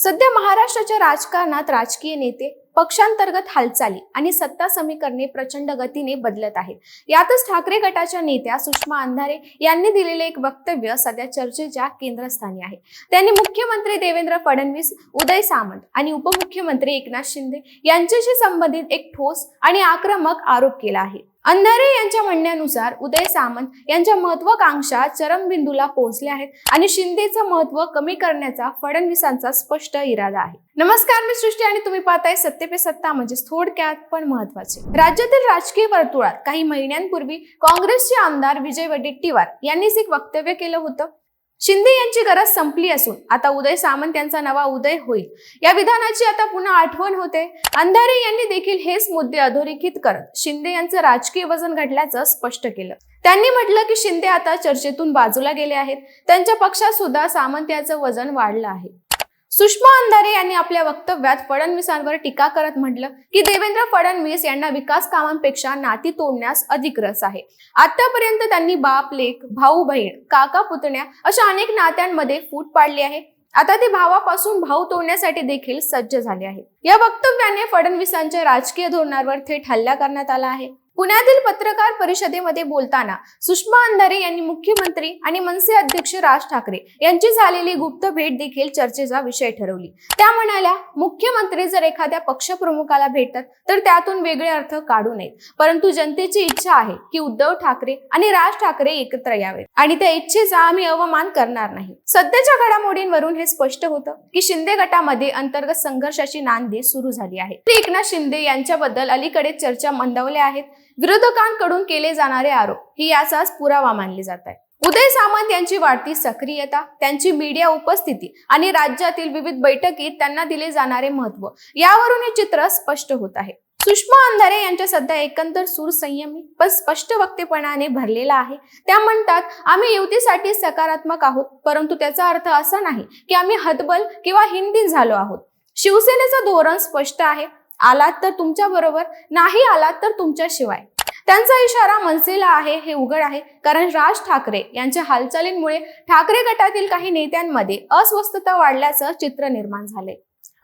सध्या महाराष्ट्राच्या राजकारणात राजकीय नेते पक्षांतर्गत हालचाली आणि सत्ता समीकरणे प्रचंड गतीने बदलत आहेत. यातच ठाकरे गटाच्या नेत्या सुषमा अंधारे यांनी दिलेले एक वक्तव्य सध्या चर्चेच्या केंद्रस्थानी आहे. त्यांनी मुख्यमंत्री देवेंद्र फडणवीस उदय सामंत आणि उपमुख्यमंत्री एकनाथ शिंदे यांच्याशी संबंधित एक ठोस आणि आक्रमक आरोप केला आहे. अंधारे यांच्या म्हणण्यानुसार उदय सामंत यांच्या महत्वाकांक्षा चरमबिंदूला पोहोचल्या आहेत आणि शिंदेचं महत्त्व कमी करण्याचा फडणवीसांचा स्पष्ट इरादा आहे. नमस्कार मी सृष्टी आणि तुम्ही पाहताय सत्य पे सत्ता म्हणजे थोडक्यात पण महत्त्वाचे. राज्यातील राजकीय वर्तुळात काही महिन्यांपूर्वी काँग्रेसचे आमदार विजय वडेट्टीवार यांनीच एक वक्तव्य केलं होतं. शिंदे यांची गरज संपली असून आता उदय सामंत यांचा नवा उदय होईल. या विधानाची आता पुन्हा आठवण होते. अंधारे यांनी देखील हेच मुद्दे अधोरेखित करत शिंदे यांचं राजकीय वजन घडल्याचं स्पष्ट केलं. त्यांनी म्हटलं की शिंदे आता चर्चेतून बाजूला गेले आहेत. त्यांच्या पक्षात सुद्धा सामंत याचं वजन वाढलं आहे. सुषमा अंधारे यांनी आपल्या वक्तव्यात फडणवीसांवर टीका करत म्हटलं की देवेंद्र फडणवीस यांना विकास कामांपेक्षा नाती तोडण्यास अधिक रस आहे. आतापर्यंत त्यांनी बाप लेख भाऊ बहीण काका पुतण्या अशा अनेक नात्यांमध्ये फूट पाडली आहे. आता ते भावापासून भाऊ तोडण्यासाठी देखील सज्ज झाले आहेत या वक्तव्याने फडणवीसांच्या राजकीय धोरणावर थेट हल्ला करण्यात आला आहे. पुण्यातील पत्रकार परिषदेमध्ये बोलताना सुषमा अंधारे यांनी मुख्यमंत्री आणि मनसे अध्यक्ष राज ठाकरे यांची झालेली गुप्त भेट देखील चर्चेचा विषय ठरवली. त्या म्हणाल्या मुख्यमंत्री जर एखाद्या पक्षप्रमुखाला भेटतात तर त्यातून वेगळे अर्थ काढू नयेत. परंतु जनतेची इच्छा आहे की उद्धव ठाकरे आणि राज ठाकरे एकत्र यावेत. आणि त्या इच्छेचा आम्ही अवमान करणार नाही. सध्याच्या घडामोडींवरून हे स्पष्ट होतं की शिंदे गटामध्ये अंतर्गत संघर्षाची नांदी सुरू झाली आहे. एकनाथ शिंदे यांच्याबद्दल अलीकडे चर्चा मंदावल्या आहेत. विरोधकांकडून केले जाणारे आरोप ही याचाच पुरावा मानले जात आहे उदय सामंत यांची वाढती सक्रियता त्यांची मीडिया उपस्थिती आणि राज्यातील विविध बैठकीत त्यांना दिले जाणारे महत्त्व यावरून हे चित्र स्पष्ट होत आहे. सुषमा अंधारे यांच्या सध्या एकंदर सूर संयमी पण स्पष्ट वक्तेपणाने भरलेला आहे. त्या म्हणतात आम्ही युतीसाठी सकारात्मक आहोत परंतु त्याचा अर्थ असा नाही की आम्ही हतबल किंवा हिंदी झालो आहोत. शिवसेनेचं धोरण स्पष्ट आहे आलात तर तुमच्या बरोबर नाही आलात तर तुमच्याशिवाय. त्यांचा इशारा मनसेला आहे हे उघड आहे. कारण राज ठाकरे यांच्या हालचालींमुळे ठाकरे गटातील काही नेत्यांमध्ये अस्वस्थता वाढल्याचं चित्र निर्माण झाले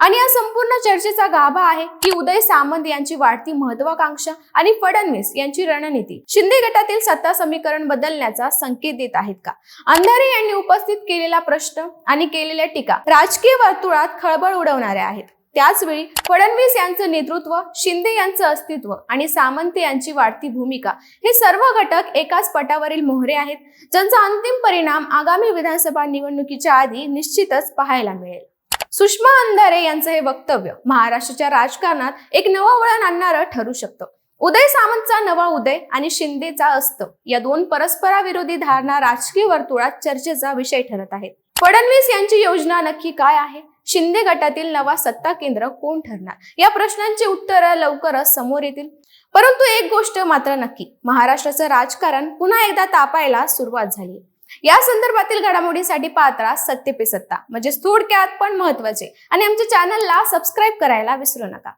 आणि या संपूर्ण चर्चेचा गाभा आहे की उदय सामंत यांची वाढती महत्वाकांक्षा आणि फडणवीस यांची रणनीती शिंदे गटातील सत्ता समीकरण बदलण्याचा संकेत देत आहेत का? अंधारे यांनी उपस्थित केलेला प्रश्न आणि केलेल्या टीका राजकीय वर्तुळात खळबळ उडवणाऱ्या आहेत. त्याचवेळी फडणवीस यांचं नेतृत्व शिंदे यांचं अस्तित्व आणि सामंत यांची वाढती भूमिका हे सर्व घटक एकाच पटावरील मोहरे आहेत ज्यांचा अंतिम परिणाम आगामी विधानसभा निवडणुकीच्या आधी निश्चितच पाहायला मिळेल. सुषमा अंधारे यांचं हे वक्तव्य महाराष्ट्राच्या राजकारणात एक नवं वळण आणणारं ठरू शकतं. उदय सामंतचा नवा उदय आणि शिंदेचा अस्त या दोन परस्पराविरोधी धारणा राजकीय वर्तुळात चर्चेचा विषय ठरत आहेत. फडणवीस यांची योजना नक्की काय आहे? शिंदे गटातील नवा सत्ता केंद्र कोण ठरणार? या प्रश्नांची उत्तरं लवकरच समोर येतील. परंतु एक गोष्ट मात्र नक्की महाराष्ट्राचं राजकारण पुन्हा एकदा तापायला सुरुवात झाली या संदर्भातील घडामोडीसाठी पात्रा सत्य पे सत्ता म्हणजे थोडक्यात पण महत्त्वाचे आणि आमच्या चॅनलला सबस्क्राईब करायला विसरू नका.